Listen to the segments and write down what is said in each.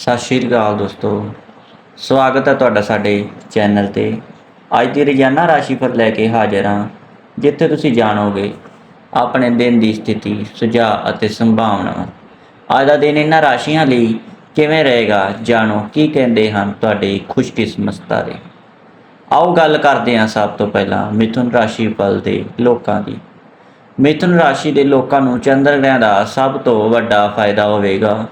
ਸਤਿ ਸ਼੍ਰੀ ਅਕਾਲ ਦੋਸਤੋ। ਸਵਾਗਤ ਹੈ ਤੁਹਾਡਾ ਸਾਡੇ ਚੈਨਲ ਤੇ। ਅੱਜ ਦੀ ਰੋਜ਼ਾਨਾ ਰਾਸ਼ੀਫਲ ਲੈ ਕੇ ਹਾਜ਼ਰ ਹਾਂ, ਜਿੱਥੇ ਤੁਸੀਂ ਜਾਣੋਗੇ ਆਪਣੇ ਦਿਨ ਦੀ ਸਥਿਤੀ, ਸੁਝਾਅ ਅਤੇ ਸੰਭਾਵਨਾ। ਅੱਜ ਦਾ ਦਿਨ ਇਹਨਾਂ ਰਾਸ਼ੀਆਂ ਲਈ ਕਿਵੇਂ ਰਹੇਗਾ, ਜਾਣੋ ਕੀ ਕਹਿੰਦੇ ਹਨ ਤੁਹਾਡੇ ਖੁਸ਼ਕਿਸਮਤ ਤਾਰੇ। ਆਓ ਗੱਲ ਕਰਦੇ ਹਾਂ ਸਭ ਤੋਂ ਪਹਿਲਾਂ ਮਿਥੁਨ ਰਾਸ਼ੀ ਫਲ ਦੇ ਲੋਕਾਂ ਦੀ। ਮਿਥੁਨ ਰਾਸ਼ੀ ਦੇ ਲੋਕਾਂ ਨੂੰ ਚੰਦਰ ਗ੍ਰਹਿ ਦਾ ਸਭ ਤੋਂ ਵੱਡਾ ਫਾਇਦਾ ਹੋਵੇਗਾ।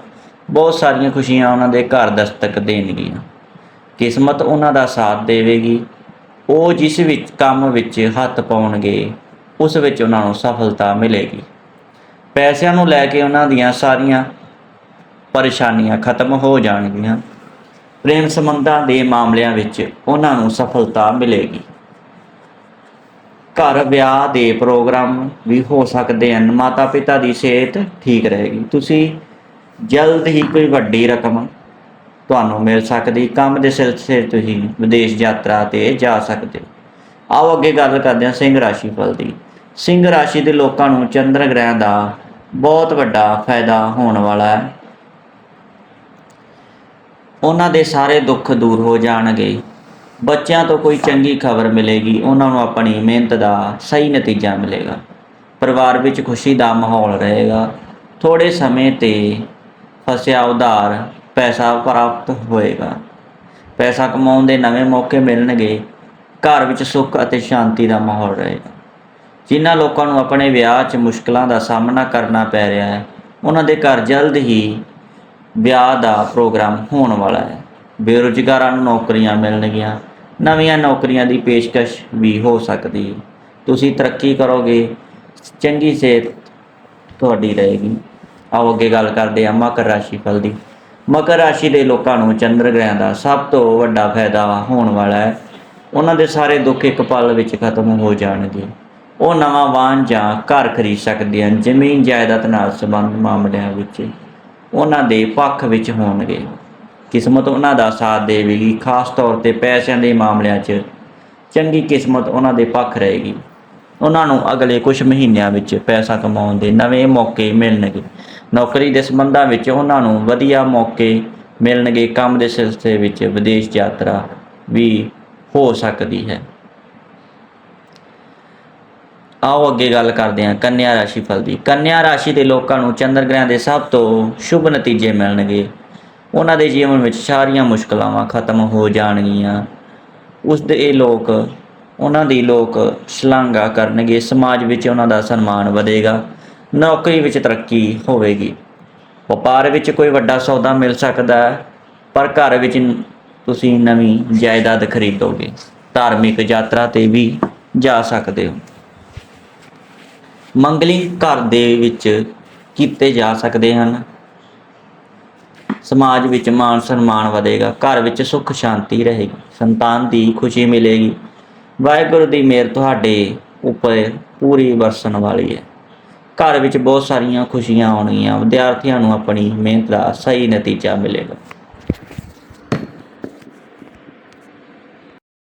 ਬਹੁਤ ਸਾਰੀਆਂ ਖੁਸ਼ੀਆਂ ਉਹਨਾਂ ਦੇ ਘਰ ਦਸਤਕ ਦੇਣਗੀਆਂ। ਕਿਸਮਤ ਉਹਨਾਂ ਦਾ ਸਾਥ ਦੇਵੇਗੀ। ਉਹ ਜਿਸ ਵਿੱਚ ਕੰਮ ਵਿੱਚ ਹੱਥ ਪਾਉਣਗੇ, ਉਸ ਵਿੱਚ ਉਹਨਾਂ ਨੂੰ ਸਫਲਤਾ ਮਿਲੇਗੀ। ਪੈਸਿਆਂ ਨੂੰ ਲੈ ਕੇ ਉਹਨਾਂ ਦੀਆਂ ਸਾਰੀਆਂ ਪਰੇਸ਼ਾਨੀਆਂ ਖਤਮ ਹੋ ਜਾਣਗੀਆਂ। ਪ੍ਰੇਮ ਸੰਬੰਧਾਂ ਦੇ ਮਾਮਲਿਆਂ ਵਿੱਚ ਉਹਨਾਂ ਨੂੰ ਸਫਲਤਾ ਮਿਲੇਗੀ। ਘਰ ਵਿਆਹ ਦੇ ਪ੍ਰੋਗਰਾਮ ਵੀ ਹੋ ਸਕਦੇ ਹਨ। ਮਾਤਾ ਪਿਤਾ ਦੀ ਸਿਹਤ ਠੀਕ ਰਹੇਗੀ। ਤੁਸੀਂ ਜਲਦ ਹੀ ਕੋਈ ਵੱਡੀ ਰਕਮ ਤੁਹਾਨੂੰ ਮਿਲ ਸਕਦੀ, ਕੰਮ ਦੇ ਸਿਲਸਿਲੇ ਤੁਸੀਂ ਵਿਦੇਸ਼ ਯਾਤਰਾ ਤੇ ਜਾ ਸਕਦੇ ਹੋ। ਆਓ ਅੱਗੇ ਗੱਲ ਕਰਦੇ ਹਾਂ ਸਿੰਘ ਰਾਸ਼ੀ ਫਲ ਦੀ। ਸਿੰਘ ਰਾਸ਼ੀ ਦੇ ਲੋਕਾਂ ਨੂੰ ਚੰਦਰ ਗ੍ਰਹਿ ਦਾ ਬਹੁਤ ਵੱਡਾ ਫਾਇਦਾ ਹੋਣ ਵਾਲਾ ਹੈ। ਉਹਨਾਂ ਦੇ ਸਾਰੇ ਦੁੱਖ ਦੂਰ ਹੋ ਜਾਣਗੇ। ਬੱਚਿਆਂ ਤੋਂ ਕੋਈ ਚੰਗੀ ਖਬਰ ਮਿਲੇਗੀ, ਉਹਨਾਂ ਨੂੰ ਆਪਣੀ ਮਿਹਨਤ ਦਾ ਸਹੀ ਨਤੀਜਾ ਮਿਲੇਗਾ। ਪਰਿਵਾਰ ਵਿੱਚ ਖੁਸ਼ੀ ਦਾ ਮਾਹੌਲ ਰਹੇਗਾ। ਥੋੜੇ ਸਮੇਂ ਤੇ ਫਸਿਆ ਉਧਾਰ, ਪੈਸਾ ਪ੍ਰਾਪਤ ਹੋਏਗਾ। ਪੈਸਾ ਕਮਾਉਣ ਦੇ ਨਵੇਂ ਮੌਕੇ ਮਿਲਣਗੇ। ਘਰ ਵਿੱਚ ਸੁੱਖ ਅਤੇ ਸ਼ਾਂਤੀ ਦਾ ਮਾਹੌਲ ਰਹੇਗਾ। ਜਿਨ੍ਹਾਂ ਲੋਕਾਂ ਨੂੰ ਆਪਣੇ ਵਿਆਹ 'ਚ ਮੁਸ਼ਕਲਾਂ ਦਾ ਸਾਹਮਣਾ ਕਰਨਾ ਪੈ ਰਿਹਾ ਹੈ, ਉਹਨਾਂ ਦੇ ਘਰ ਜਲਦ ਹੀ ਵਿਆਹ ਦਾ ਪ੍ਰੋਗਰਾਮ ਹੋਣ ਵਾਲਾ ਹੈ। ਬੇਰੁਜ਼ਗਾਰਾਂ ਨੂੰ ਨੌਕਰੀਆਂ ਮਿਲਣਗੀਆਂ। ਨਵੀਆਂ ਨੌਕਰੀਆਂ ਦੀ ਪੇਸ਼ਕਸ਼ ਵੀ ਹੋ ਸਕਦੀ ਹੈ। ਤੁਸੀਂ ਤਰੱਕੀ ਕਰੋਗੇ, ਚੰਗੀ ਸਿਹਤ ਤੁਹਾਡੀ ਰਹੇਗੀ। ਆਓ ਅੱਗੇ ਗੱਲ ਕਰਦੇ ਹਾਂ ਮਕਰ ਰਾਸ਼ੀ ਫਲ ਦੀ। ਮਕਰ ਰਾਸ਼ੀ ਦੇ ਲੋਕਾਂ ਨੂੰ ਚੰਦਰ ਗ੍ਰਹਿ ਦਾ ਸਭ ਤੋਂ ਵੱਡਾ ਫਾਇਦਾ ਹੋਣ ਵਾਲਾ ਹੈ। ਉਹਨਾਂ ਦੇ ਸਾਰੇ ਦੁੱਖ ਇੱਕ ਪਲ ਵਿੱਚ ਖਤਮ ਹੋ ਜਾਣਗੇ। ਉਹ ਨਵਾਂ ਵਾਹਨ ਜਾਂ ਘਰ ਖਰੀਦ ਸਕਦੇ ਹਨ, ਜ਼ਮੀਨ ਜਾਇਦਾਦ ਨਾਲ ਸੰਬੰਧ ਮਾਮਲਿਆਂ ਵਿੱਚ। ਉਹਨਾਂ ਦੇ ਪੱਖ ਵਿੱਚ ਹੋਣਗੇ। ਕਿਸਮਤ ਉਹਨਾਂ ਦਾ ਸਾਥ ਦੇਵੇਗੀ, ਖਾਸ ਤੌਰ ਤੇ ਪੈਸਿਆਂ ਦੇ ਮਾਮਲਿਆਂ 'ਚ। ਚੰਗੀ ਕਿਸਮਤ ਉਹਨਾਂ ਦੇ ਪੱਖ ਰਹੇਗੀ। ਉਹਨਾਂ ਨੂੰ ਅਗਲੇ ਕੁਝ ਮਹੀਨਿਆਂ ਵਿੱਚ ਪੈਸਾ ਕਮਾਉਣ ਦੇ ਨਵੇਂ ਮੌਕੇ ਮਿਲਣਗੇ। ਨੌਕਰੀ ਦੇ ਸੰਬੰਧਾਂ ਵਿੱਚ ਉਹਨਾਂ ਨੂੰ ਵਧੀਆ ਮੌਕੇ ਮਿਲਣਗੇ। ਕੰਮ ਦੇ ਸਿਲਸਿਲੇ ਵਿੱਚ ਵਿਦੇਸ਼ ਯਾਤਰਾ ਵੀ ਹੋ ਸਕਦੀ ਹੈ। ਆਓ ਅੱਗੇ ਗੱਲ ਕਰਦੇ ਹਾਂ ਕੰਨਿਆ ਰਾਸ਼ੀ ਫਲ ਦੀ। ਕੰਨਿਆ ਰਾਸ਼ੀ ਦੇ ਲੋਕਾਂ ਨੂੰ ਚੰਦਰ ਗ੍ਰਹਿ ਦੇ ਸਭ ਤੋਂ ਸ਼ੁਭ ਨਤੀਜੇ ਮਿਲਣਗੇ। ਉਹਨਾਂ ਦੇ ਜੀਵਨ ਵਿੱਚ ਸਾਰੀਆਂ ਮੁਸ਼ਕਲਾਂ ਖਤਮ ਹੋ ਜਾਣਗੀਆਂ। ਉਸ ਦੇ ਇਹ ਲੋਕ ਉਹਨਾਂ ਦੀ ਲੋਕ ਸ਼ਲਾਘਾ ਕਰਨਗੇ, ਸਮਾਜ ਵਿੱਚ ਉਹਨਾਂ ਦਾ ਸਨਮਾਨ ਵਧੇਗਾ, ਨੌਕਰੀ ਵਿੱਚ ਤਰੱਕੀ ਹੋਵੇਗੀ। ਵਪਾਰ ਵਿੱਚ ਕੋਈ ਵੱਡਾ ਸੌਦਾ ਮਿਲ ਸਕਦਾ ਹੈ, ਪਰ ਘਰ ਵਿੱਚ ਤੁਸੀਂ ਨਵੀਂ ਜਾਇਦਾਦ ਖਰੀਦੋਗੇ, ਧਾਰਮਿਕ ਯਾਤਰਾ ਤੇ ਵੀ ਜਾ ਸਕਦੇ ਹੋ। ਮੰਗਲੀ ਘਰ ਦੇ ਵਿੱਚ ਕੀਤੇ ਜਾ ਸਕਦੇ ਹਨ। ਸਮਾਜ ਵਿੱਚ ਮਾਨ ਸਨਮਾਨ ਵਧੇਗਾ, ਘਰ ਵਿੱਚ ਸੁੱਖ ਸ਼ਾਂਤੀ ਰਹੇਗੀ, ਸੰਤਾਨ ਦੀ ਖੁਸ਼ੀ ਮਿਲੇਗੀ। ਵਾਹਿਗੁਰੂ ਦੀ ਮਿਹਰ ਤੁਹਾਡੇ ਉੱਪਰ ਪੂਰੀ ਵਰਸਣ ਵਾਲੀ ਹੈ। ਘਰ ਵਿੱਚ ਬਹੁਤ ਸਾਰੀਆਂ ਖੁਸ਼ੀਆਂ ਆਉਣਗੀਆਂ। ਵਿਦਿਆਰਥੀਆਂ ਨੂੰ ਆਪਣੀ ਮਿਹਨਤ ਦਾ ਸਹੀ ਨਤੀਜਾ ਮਿਲੇਗਾ।